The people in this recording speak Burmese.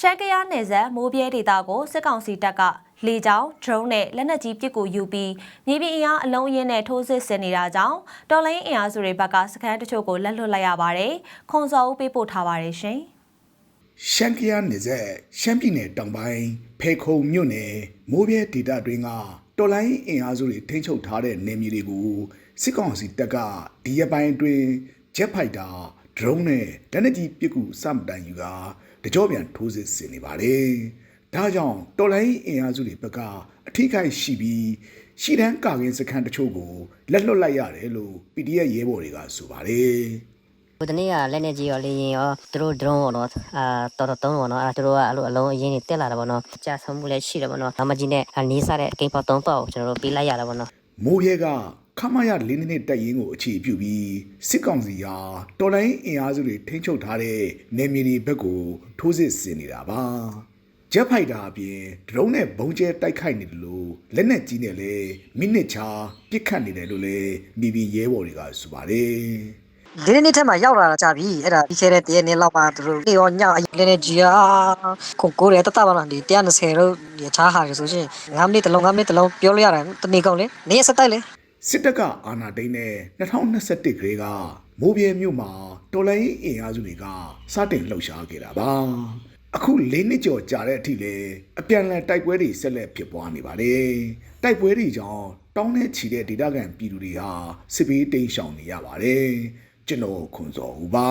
ရှမ်းကယားနယ်စပ်မိုးပြဲဒေသကိုစစ်ကောင်စီတပ်ကလေကြောင်း drone နဲ့လက်နက်ကြီးပစ်ကူယူပြီးမြေပြင်အင်အားအလုံးအင်းနဲ့ထိုးစစ်ဆင်နေတာကြောင့်တော်လိုင်းအင်အားစုတွေဘက်ကစခန်းတချို့ကိုလက်လွတ်လိုက်ရပါတယ်။ခွန်စော်ဦးပေးပို့ထားပါတယ်ရှင်။ရှမ်းကယားနယ်စပ်ရှမ်းပြည်နယ်တောင်ပိုင်းဖေခုံမြို့နယ်မိုးပြဲဒေသတွင်းကတော်လိုင်းအင်အားစုတွေထိန်းချုပ်ထားတဲ့နယ်မြေတွေကိုစစ်ကောင်စီတပ်ကဒီရက်ပိုင်းအတွင်းဂျက်ဖိုက်တာ drone နဲ့လက်နက်ကြီးပစ်ကူစမတန်ယူကတကြောပြန်ထိုးစစ်ဆင်နေပါတယ်။ဒါကြောင့်တော်လိုင်းအင်အားစုတွေဘက်ကအထိခိုက်ရှိပြီးရှီတန်းကာကင်းစခန်းတချို့ကိုလက်လွတ်လိုက်ရတယ်လို့ PDF ရဲဘော်တွေကဆိုပါတယ်။ဟိုတနေ့ကလက်နေကြီးရောလေရင်ရောသူတို့ drone ပေါ့နော်အာတော်တော်တုံးပေါ့နော်အဲသူတို့ကအဲ့လိုအလုံးအရင်တွေတက်လာတာပေါ့နော်ကြာဆုံးမှုလည်းရှိတယ်ပေါ့နော်အမကြီးနဲ့နီးစားတဲ့ကိန်းပေါက်သုံးပေါက်ကိုကျွန်တော်တို့ပေးလိုက်ရတာပေါ့နော်မိုးရဲက ခမရလေးနှစ်နှစ်တက်ရင်ကိုအခြေပြုပြီးစစ်ကောင်စီဟာတော်လိုင်းအင်အားစုတွေထိန်းချုပ်ထားတဲ့နေမြေတွေဘက်ကိုထိုးစစ်ဆင်နေတာပါဂျက်ဖိုက်တာအပြင်ဒရုန်းနဲ့ဘုံကျဲတိုက်ခိုက်နေတယ်လို့လက်နက်ကြီးနဲ့လည်းမိနစ်ချာပစ်ခတ်နေတယ်လို့လည်းမိဘရဲဘော်တွေကဆိုပါတယ်ဒီနေ့နေ့ထက်မှရောက်လာတာကြပြီအဲ့ဒါပြီးခဲ့တဲ့တရက်နေ့လောက်မှသူတို့နေရောညအရင်လည်းကြီးอ่ะကိုကိုရဲတတပါလားဒီ120လို့ရချားဟာရဆိုရှင်9မိနစ်တလုံး9မိနစ်တလုံးပြောလို့ရတယ်တနေ့ကုန်လေနေစတိုက်လေ စစ်တပ်ကအာဏာသိမ်းတဲ့2021ခရေကမိုးပြဲမြို့မှာတော်လိုင်းအင်အားစုတွေကစတင်လှုပ်ရှားခဲ့တာပါအခု၄နှစ်ကျော်ကြာတဲ့အထိလေအပြန်အလှန်တိုက်ပွဲတွေဆက်လက်ဖြစ်ပွားနေပါတယ်တိုက်ပွဲတွေကြောင့်တောင်းနဲ့ချီတဲ့ဒေသခံပြည်သူတွေဟာစစ်ဘေးတိမ်းရှောင်နေရပါတယ်ကျွန်တော်ခွန်စော်ဦးပါ